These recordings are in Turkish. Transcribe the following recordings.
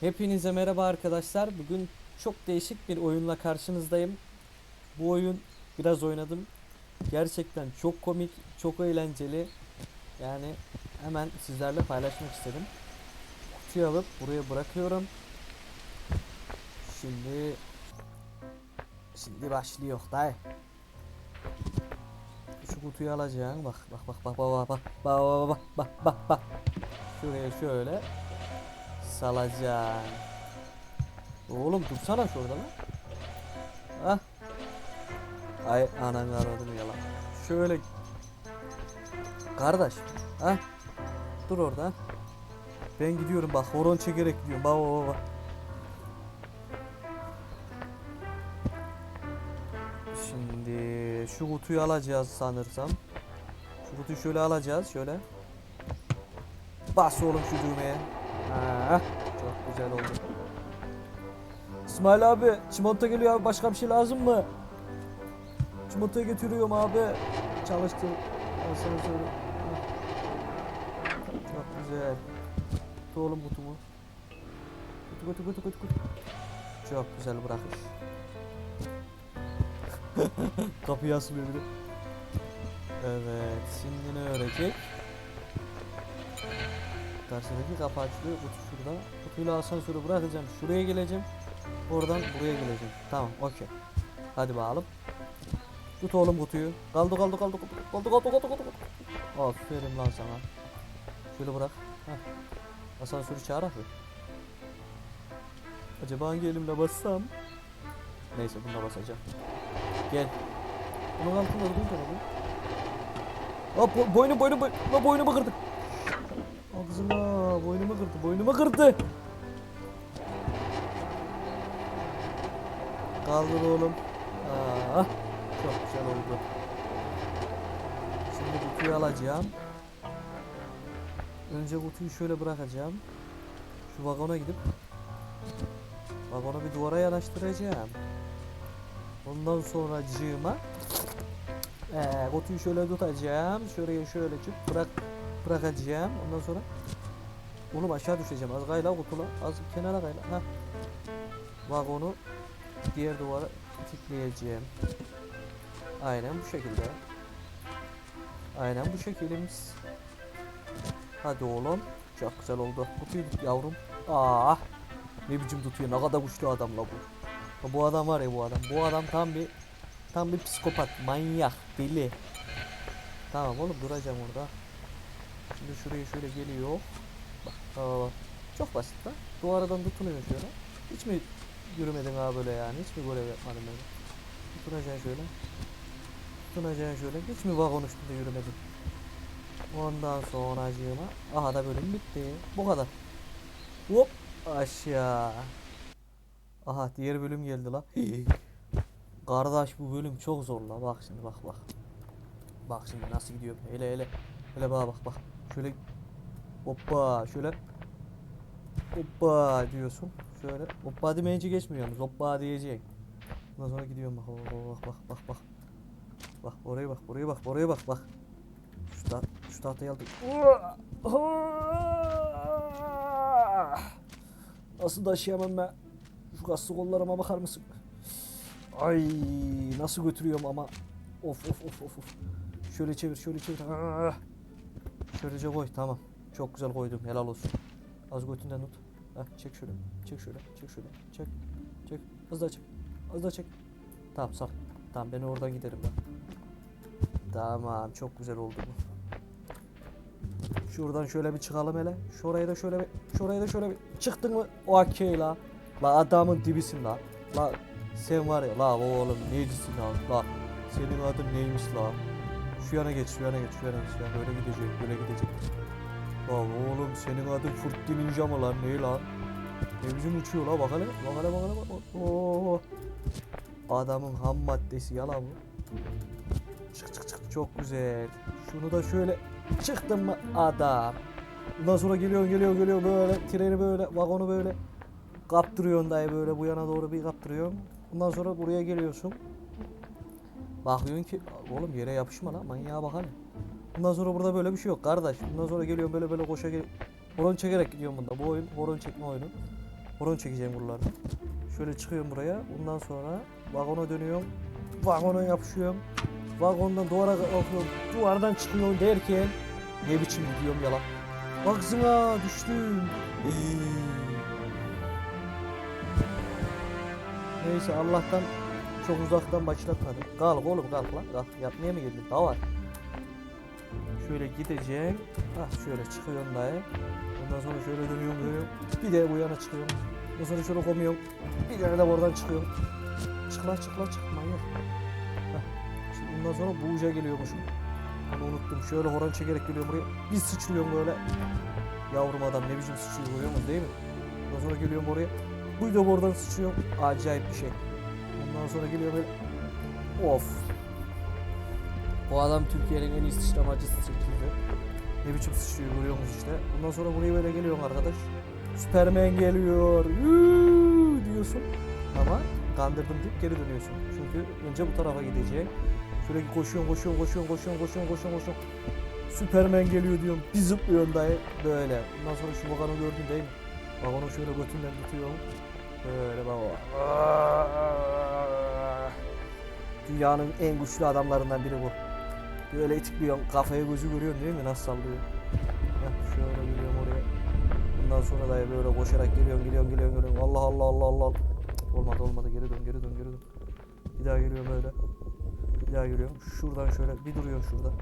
Hepinize merhaba arkadaşlar. Bugün çok değişik bir oyunla karşınızdayım. Bu oyun biraz oynadım. Gerçekten çok komik, çok eğlenceli. Yani hemen sizlerle paylaşmak istedim. Kutuyu alıp buraya bırakıyorum. Şimdi şimdi başlıyor dayı. Şu kutuyu alacağım. Bak bak bak bak bak bak bak bak bak bak bak. Şuraya şöyle salacaksın. Oğlum dursana şurada lan. Ah. Ay ananı aradım yalan. Şöyle. Kardeş. Ha? Dur orada. Ben gidiyorum bak horon çekerek gidiyorum. Bak bak bak. Şimdi şu kutuyu alacağız sanırsam. Şu kutuyu şöyle alacağız şöyle. Bas oğlum şu düğmeye. Çok güzel oldu. İsmail abi çimento geliyor abi başka bir şey lazım mı? Çimentoyu getiriyorum abi. Çalıştı. Ben sana. Çok güzel. Tut oğlum kutumu. Kutu kutu kutu kutu kutu. Çok güzel bırakış. Kapıyı asılıyor bir de. Evet, şimdi ne öğretecek? Karşıdaki kapı açılıyor, kutu şurada. Kutuyla asansörü bırakacağım, şuraya geleceğim. Oradan buraya geleceğim. Tamam, okey. Hadi bakalım. Tut oğlum kutuyu. Kaldı kaldı kaldı kaldı kaldı kaldı kaldı kaldı. Aferin lan sana. Şöyle bırak. Heh. Asansörü çağırak mı? Acaba hangi elimle bassam? Neyse bunda basacağım. Gel. Bunun altında dur tabii. Hop bo boynu boynu boynu la boynumu kırdı. Ağzına boynumu kırdı boynumu kırdı. Kaldır oğlum. Aa, çok güzel oldu. Şimdi kutuyu alacağım. Önce kutuyu şöyle bırakacağım. Şu vagona gidip vagonu bir duvara yanaştıracağım. Ondan sonra cığıma ee, kutuyu şöyle tutacağım. Şuraya şöyle çık bırak bırakacağım. Ondan sonra oğlum aşağı düşeceğim. Az gayla kutula. Az kenara gayla. Ha. Vagonu diğer duvara tikleyeceğim. Aynen bu şekilde. Aynen bu şekilimiz. Hadi oğlum. Çok güzel oldu. Kutuyu tut yavrum. Ah. Ne biçim tutuyor. Ne kadar güçlü adam la bu. Bu adam var ya bu adam. Bu adam tam bir tam bir psikopat, manyak, deli. Tamam oğlum duracağım orada. Şimdi şuraya şöyle geliyor. Bak, aa, bak. Çok basit lan. Duvardan tutunuyor şöyle. Hiç mi yürümedin ha böyle yani? Hiç mi görev yapmadın böyle? Tutunacaksın şöyle. Tutunacaksın şöyle. Hiç mi vagon üstünde yürümedin? Ondan sonra acığıma. Aha da bölüm bitti. Bu kadar. Hop aşağı. Aha diğer bölüm geldi la. Kardeş bu bölüm çok zor la. Bak şimdi bak bak. Bak şimdi nasıl gidiyor. Hele hele. Hele bak bak bak. Şöyle hoppa şöyle hoppa diyorsun. Şöyle hoppa demeyince geçmiyor yalnız. Hoppa diyecek. Ondan sonra gidiyorum bak. Bak bak bak bak. Bak oraya bak, oraya bak, oraya bak bak. Şu, ta şu tahtayı aldık. Nasıl taşıyamam ben? Şu kaslı kollarıma bakar mısın? Ay nasıl götürüyorum ama. Of of of of of. Şöyle çevir şöyle çevir. Ah! Şöylece koy tamam. Çok güzel koydum helal olsun. Az götünden tut. Heh, çek şöyle. Çek şöyle. Çek şöyle. Çek. Çek. Daha çek. Daha çek. Tamam sal. Tamam ben oradan giderim ben. Tamam çok güzel oldu bu. Şuradan şöyle bir çıkalım hele. Şuraya da şöyle bir, şuraya da şöyle bir çıktın mı? Okey la. La adamın dibisin la. La sen var ya la oğlum necisin la. La senin adın neymiş la? Şu yana geç, şu yana geç, şu yana geç. şu yana. Böyle gidecek, böyle gidecek. La oğlum senin adın Furtli Ninja mı lan? Ne lan? Ne biçim uçuyor la bak hele. Bak hele bak hele bak. Oo. Adamın ham maddesi yalan bu. Çık çık çık çok güzel. Şunu da şöyle çıktım mı adam. Bundan sonra geliyor geliyor geliyor böyle treni böyle vagonu böyle kaptırıyorsun dayı böyle bu yana doğru bir kaptırıyorsun. Bundan sonra buraya geliyorsun. Bakıyorsun ki oğlum yere yapışma lan manyağa bak hani. Bundan sonra burada böyle bir şey yok kardeş. Bundan sonra geliyorum böyle böyle koşa gel. Horon çekerek gidiyorum bunda. Bu oyun horon çekme oyunu. Horon çekeceğim buralardan. Şöyle çıkıyorum buraya. Bundan sonra vagona dönüyorum. Vagona yapışıyorum. Vagondan duvara kalkıyorum. Duvardan çıkıyorum derken ne biçim gidiyorum yalan. Baksana düştüm. Neyse Allah'tan çok uzaktan başlatmadı. Kalk oğlum kalk lan kalk. Yapmaya mı geldin? Daha var. Şöyle gideceğim. Ah şöyle çıkıyorum dayı. Ondan sonra şöyle dönüyorum dönüyorum. Bir de bu yana çıkıyorum. Ondan sonra şöyle komuyorum. Bir tane de oradan çıkıyorum. Çık lan çık lan çık manyak. Heh. Şimdi bundan sonra bu uca geliyormuşum. Onu unuttum. Şöyle horon çekerek geliyorum buraya. Bir sıçrıyorum böyle. Yavrum adam ne biçim sıçrıyor görüyor musun değil mi? Ondan sonra geliyorum oraya. Bu da oradan sıçrıyorum. Acayip bir şey. Ondan sonra geliyor böyle. Of. Bu adam Türkiye'nin en iyi sıçramacısı çekildi. Ne biçim sıçrıyor görüyor musunuz işte. Ondan sonra buraya böyle geliyorum arkadaş. Süpermen geliyor. Yuu diyorsun. Ama kandırdım deyip geri dönüyorsun. Çünkü önce bu tarafa gidecek. Şöyle koşuyorsun, koşuyorsun, koşuyorsun, koşuyorsun, koşuyorsun, koşuyorsun, koşuyorsun. Süpermen geliyor diyorum. Bir zıplıyorsun dayı. Böyle. Ondan sonra şu vagonu gördün değil mi? Vagonu şöyle götünden tutuyorum. Böyle baba. Dünyanın en güçlü adamlarından biri bu. Böyle itikliyorsun. Kafaya gözü görüyorsun değil mi? Nasıl sallıyor. Heh, şöyle geliyorum oraya. Bundan sonra da böyle koşarak geliyorum, geliyorum, geliyorum, geliyorum. Allah Allah Allah Allah. Olmadı olmadı. Geri dön, geri dön, geri dön. Bir daha geliyorum böyle. Bir daha geliyorum. Şuradan şöyle bir duruyorsun şurada.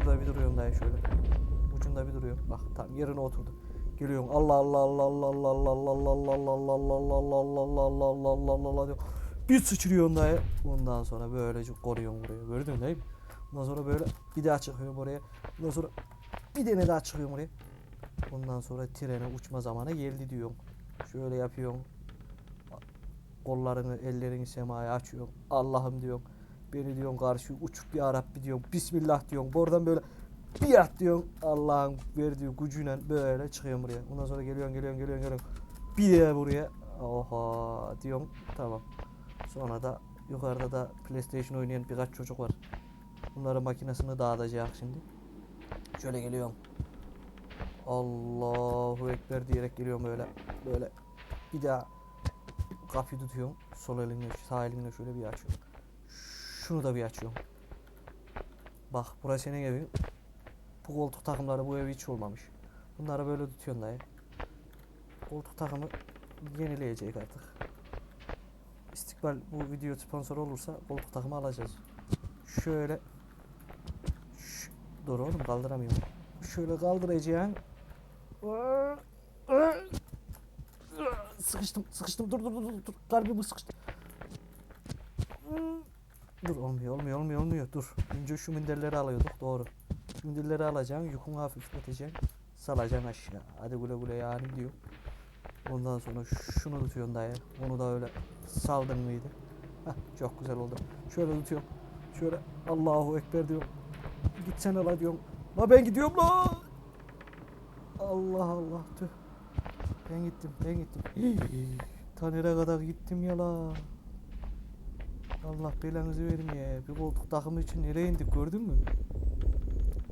Şurada bir duruyorum daha şöyle. Ucunda bir duruyorum. Bak tam yerine oturdu. Geliyorum. Allah Allah Allah Allah Allah Allah Allah Allah Allah Allah Allah Allah Allah Allah Allah Allah Allah Allah. Bir sıçrıyorsun dayı. Ondan sonra böylece koruyorsun buraya. Gördün değil mi? Ondan sonra böyle bir daha çıkıyorum oraya. Ondan sonra bir tane daha çıkıyorum oraya. Ondan sonra trene uçma zamanı geldi diyorum. Şöyle yapıyorum. Kollarını, ellerini semaya açıyorum. Allah'ım diyorum. Beni diyorsun karşı uçuk ya Rabbi diyorum. Bismillah diyorum. Buradan böyle bir at diyorsun. Allah'ın verdiği gücüyle böyle çıkıyorum buraya. Ondan sonra geliyorsun, geliyorsun, geliyorsun, geliyorsun. Bir de buraya. Oha diyorum. Tamam. Sonra da yukarıda da PlayStation oynayan birkaç çocuk var. Bunların makinesini dağıtacak şimdi. Şöyle geliyorum. Allahu Ekber diyerek geliyorum böyle. Böyle. Bir daha kapıyı tutuyorum. Sol elinle, sağ elinle şöyle bir açıyorum. Şunu da bir açıyorum. Bak burası senin evin. Bu koltuk takımları bu ev hiç olmamış. Bunları böyle tutuyorsun dayı. Koltuk takımı yenileyecek artık. İstikbal bu video sponsor olursa koltuk takımı alacağız. Şöyle Dur oğlum kaldıramıyorum. Şöyle kaldıracaksın. Sıkıştım, sıkıştım. Dur dur dur dur. dur. Kalbimi sıkıştı. Dur olmuyor, olmuyor, olmuyor, olmuyor. Dur. Önce şu minderleri alıyorduk. Doğru. Şu minderleri alacaksın, yükünü hafifleteceksin. Salacaksın aşağı. Hadi güle güle yani diyor. Ondan sonra şunu tutuyorsun dayı. Onu da öyle saldın mıydı? Hah, çok güzel oldu. Şöyle tutuyorum. Şöyle Allahu Ekber diyorum. Gitsene la diyorum. La ben gidiyorum la. Allah Allah tüh. Ben gittim ben gittim. Ta nereye kadar gittim ya la. Allah belanızı vermeye. Bir koltuk takımı için nereye indik gördün mü?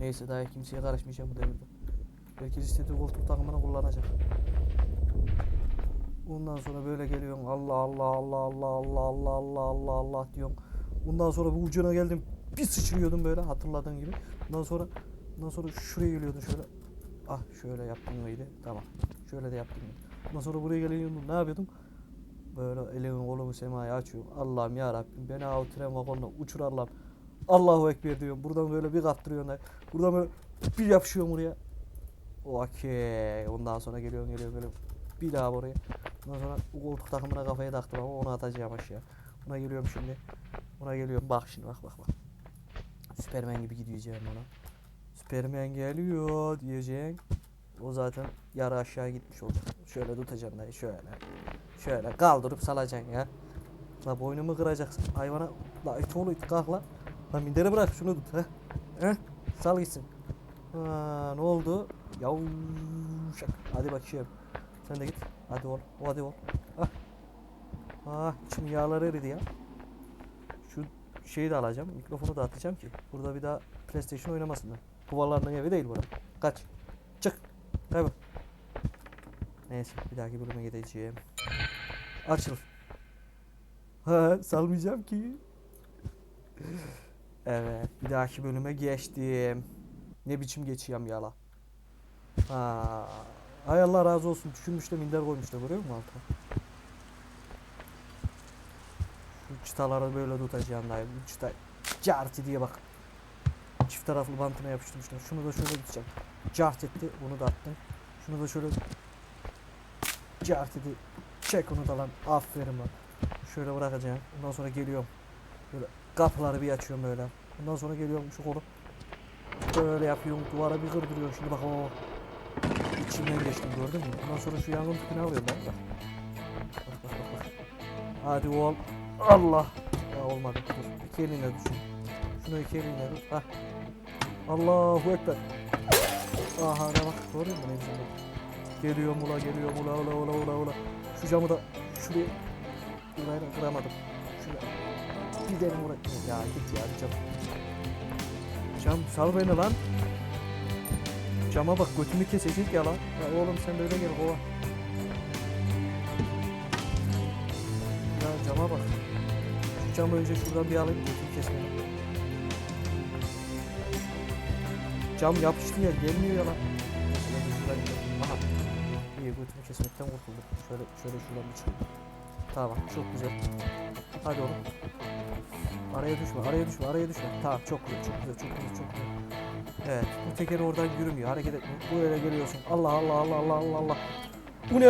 Neyse daha kimseye karışmayacağım bu devirde. Herkes istediği koltuk takımını kullanacak. Ondan sonra böyle geliyorsun. Allah Allah Allah Allah Allah Allah Allah Allah Allah diyorsun. Bundan sonra bu ucuna geldim. Bir sıçrıyordum böyle hatırladığın gibi. Ondan sonra ondan sonra şuraya geliyordun şöyle. Ah şöyle yaptın mıydı? Tamam. Şöyle de yaptın mıydı? Ondan sonra buraya geliyordum. Ne yapıyordum? Böyle elimi kolumu semaya açıyorum. Allah'ım ya Rabbim beni o tren vagonuna uçur Allah'ım. Allahu Ekber diyorum. Buradan böyle bir kaptırıyorsun. da. Buradan böyle bir yapışıyorum buraya. Okey. Ondan sonra geliyorum geliyorum geliyorum. Bir daha buraya. Ondan sonra koltuk takımına kafaya taktım ama onu atacağım aşağı. Buna geliyorum şimdi. Buna geliyorum. Bak şimdi bak bak bak. Süpermen gibi gideceğim ona. Süpermen geliyor diyeceksin. O zaten yarı aşağı gitmiş olacak. Şöyle tutacaksın dayı şöyle. Şöyle kaldırıp salacaksın ya. La boynumu kıracaksın. Hayvana la it oğlu it kalk la. La minderi bırak şunu tut he. He? Sal gitsin. Ha, ne oldu? Yavşak. Hadi bakayım. Sen de git. Hadi ol. Hadi ol. Ah. Ah içim yağları eridi ya. Şeyi de alacağım. Mikrofonu da atacağım ki. Burada bir daha PlayStation oynamasınlar. Kuvalarının evi değil burası. Kaç. Çık. Kaybol. Neyse bir dahaki bölüme gideceğim. Açıl. Ha salmayacağım ki. Evet bir dahaki bölüme geçtim. Ne biçim geçeyim yala. Ha. Hay Allah razı olsun. Düşünmüş de minder koymuş da görüyor musun altına? Şu çıtaları böyle tutacağım dayı. Bu çıta carti diye bak. Çift taraflı bantına yapıştırmışlar. Şunu da şöyle tutacağım. Cart etti. Bunu da attım. Şunu da şöyle cart etti. Çek onu da lan. Aferin lan. Şöyle bırakacağım. Ondan sonra geliyorum. Böyle kapıları bir açıyorum böyle. Ondan sonra geliyorum şu kolu. Böyle yapıyorum. Duvara bir kırdırıyorum. Şimdi bak o. İçimden geçtim gördün mü? Ondan sonra şu yangın tüpünü alıyorum ben. Bak. Bak bak bak. Hadi oğul. Allah. Ya olmadı. Dur. İki elinle düşün. Şunu iki elinle tut. Hah. Allahu Ekber. Aha ne bak. Görüyor musun ne biçim bak. Geliyorum ula geliyorum ula ula ula ula ula. Şu camı da şuraya Burayı da kıramadım. Şuraya. Gidelim oraya. Ya git ya cam. Cam sal beni lan. Cama bak götümü kesecek ya lan. Ya oğlum sen böyle gel kova. Ya cama bak. Camı önce şuradan bir alayım götümü kesmeden. Cam yapıştı ya gelmiyor ya lan. Aha. İyi götümü kesmekten kurtulduk. Şöyle şöyle şuradan bir çıkayım. Tamam çok güzel. Hadi oğlum. Araya düşme, araya düşme, araya düşme. Tamam çok güzel, çok güzel, çok güzel, çok güzel. Evet, bu tekeri oradan yürümüyor, hareket etmiyor. Böyle geliyorsun. Allah Allah Allah Allah Allah Allah. Bu ne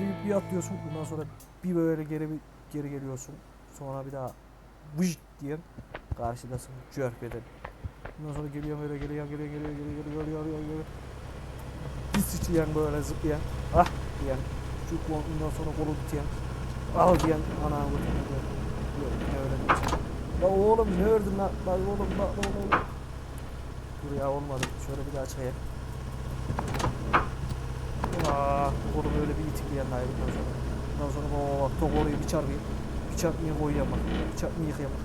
deyip bir atlıyorsun. Bundan sonra bir böyle geri bir geri geliyorsun. Sonra bir daha vıjt diye karşıdasın cörp eder. Ondan sonra geliyor böyle geliyor geliyor geliyor geliyor geliyor geliyor geliyor. Bir sıçrayan böyle zıplayan. Ah diyen. Şu ondan sonra kolu tutuyan. Al diyen ana vurduğunu diyor. Ne öğrendim. La oğlum ne ördün lan? La oğlum la oğlum. Dur ya olmadı. Şöyle bir daha çayır. Aa, kolu böyle bir itikleyen ayrı. Sonra, ondan sonra baba tok orayı bir çarpayım. Bir çarpmayı koyayım bak. Bir çarpmayı yıkayayım bak.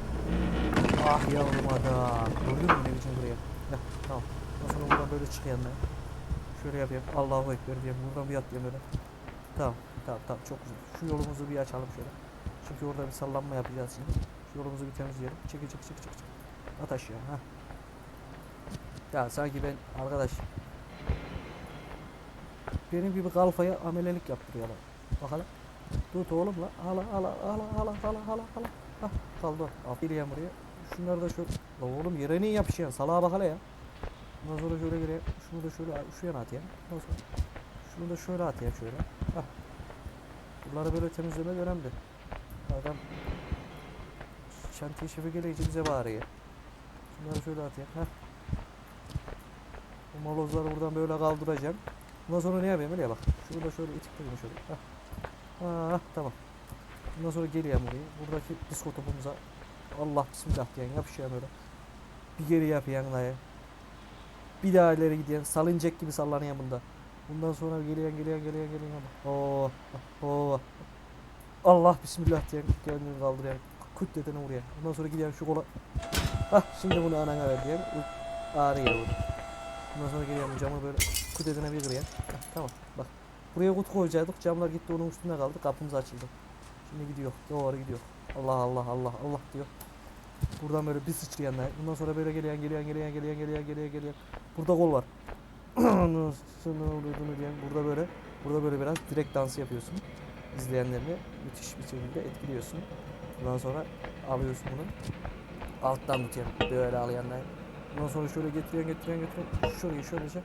Ah yavrum adam. Gördün mü ne biçim buraya? Heh, tamam. Ondan sonra buradan böyle çıkayım ben. Şöyle yapayım. Allahu Ekber diyeyim. Buradan bir atlayayım böyle. Tamam. Tamam tamam çok güzel. Şu yolumuzu bir açalım şöyle. Çünkü orada bir sallanma yapacağız şimdi. Şu yolumuzu bir temizleyelim. Çek çek çek çek çek. At aşağı ha. Ya sanki ben arkadaş benim gibi kalfaya amelelik yaptırıyorlar. Bakalım. Tut oğlum la. Hala hala hala hala hala hala hala. Hah kaldı. Aferin buraya. Şunları da şöyle. La oğlum yere niye yapışıyorsun? Salağa bak hele ya. Ondan sonra şöyle gireyim. Şunu da şöyle şu yana at ya. Ondan sonra şunu da şöyle at ya şöyle. Hah. Bunları böyle temizlemek önemli. Adam şantiye şefi gelince bize bağırıyor. Şunları şöyle atayım. Heh. Bu molozları buradan böyle kaldıracağım. Bundan sonra ne yapayım öyle bak. Şunu da şöyle itikledim şöyle. Heh. Ah, tamam. Bundan sonra geleyim buraya. Buradaki disko topumuza Allah bismillah diyen yapışıyor böyle. Bir geri yapayım dayı. Bir daha ileri gidiyen salıncak gibi sallanıyor bunda. Bundan sonra geliyen geliyen geliyen geliyen. Oo, oo. Allah bismillah diye kendini kaldırıyor. Kut dedene vuruyor. Ondan sonra gidiyor şu kola. Hah şimdi bunu anana ver diye. Ağrıyor vur. Ondan sonra geliyor camı böyle kut dedene bir kırıyor. Tamam bak. Buraya kutu koyacaktık. Camlar gitti onun üstünde kaldı. Kapımız açıldı. Şimdi gidiyor. Doğru gidiyor. Allah Allah Allah Allah diyor. Buradan böyle bir sıçrayanlar. Bundan sonra böyle geliyen geliyen geliyen geliyen geliyen geliyen geliyen. Burada kol var. Diyen burada böyle burada böyle biraz direkt dansı yapıyorsun. İzleyenlerini müthiş bir şekilde etkiliyorsun. Ondan sonra alıyorsun bunu. Alttan tutuyorsun. Böyle alayanlar. Ondan sonra şöyle getiriyorsun getiriyorsun getiriyorsun. Şurayı şöylece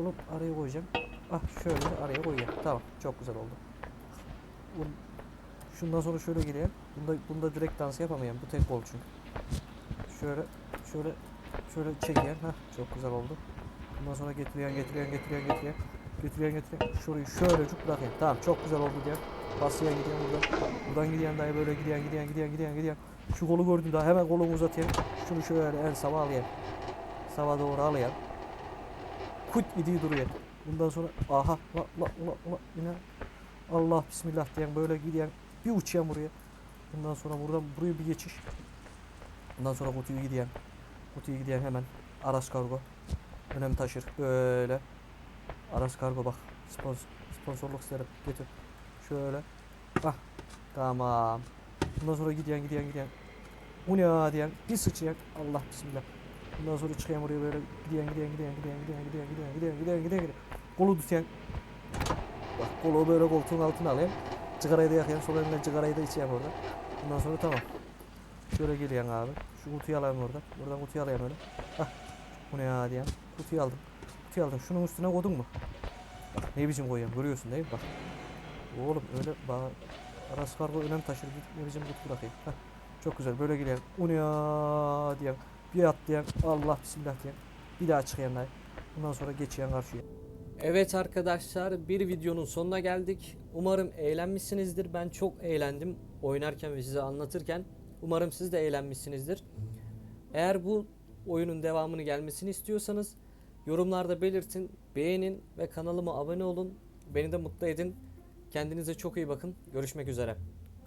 olup araya koyacağım. Ah şöyle araya koyuyorum. Tamam çok güzel oldu. Şundan sonra şöyle gireyim. Bunda, bunda direkt dans yapamayan. Bu tek kol çünkü. Şöyle şöyle şöyle çekeyim. Hah çok güzel oldu. Bundan sonra getiriyorsun getiriyorsun getiriyorsun getiriyorsun. Getiriyorsun getiriyorsun. Şurayı şöyle cuk bırakayım. Tamam çok güzel oldu diye. Basıya gidiyorum buradan. Buradan gidiyen daha böyle gidiyen gidiyen gidiyen gidiyen gidiyen. Şu kolu gördüm daha hemen kolumu uzatayım. Şunu şöyle en sabah alayım. Sabah doğru alayım. Kut gidiyor duruyor. Bundan sonra aha la la la la yine Allah bismillah diyen böyle gidiyen bir uçayan buraya. Bundan sonra buradan buraya bir geçiş. Bundan sonra kutuyu gidiyen. Kutuyu gidiyen hemen Aras Kargo. Önem taşır. Böyle. Aras Kargo bak. Sponsor, Sponsorluk isterim. Getir. Şöyle. Ah. Tamam. Bundan sonra gidiyen gidiyen gidiyen. Bu ne diyen. Bir sıçayak. Allah bismillah. Bundan sonra çıkayım oraya böyle gidiyen gidiyen gidiyen gidiyen gidiyen gidiyen gidiyen gidiyen gidiyen gidiyen gidiyen. Kolu tutuyan. Bak kolu böyle koltuğun altına alayım. Cigarayı yakayım. Sol elimle cigarayı da içeyim orada. Bundan sonra tamam. Şöyle geliyen abi. Şu kutuyu alayım orada. Buradan kutuyu alayım öyle. Hah. Bu ne ya diyen. Kutuyu aldım. Kutuyu aldım. Şunun üstüne koydun mu? Bak ne biçim koyuyorum görüyorsun değil mi? Bak. Oğlum öyle bana Aras kargo önem taşır. Ne biçim kutu bırakayım. Heh. Çok güzel böyle gidelim. O ne ya diyen. Bir at diyen. Allah bismillah diyen. Bir daha çıkayan dayı. Bundan sonra geçeyen karşıya. Evet arkadaşlar bir videonun sonuna geldik. Umarım eğlenmişsinizdir. Ben çok eğlendim oynarken ve size anlatırken. Umarım siz de eğlenmişsinizdir. Eğer bu oyunun devamını gelmesini istiyorsanız yorumlarda belirtin, beğenin ve kanalıma abone olun. Beni de mutlu edin. Kendinize çok iyi bakın. Görüşmek üzere.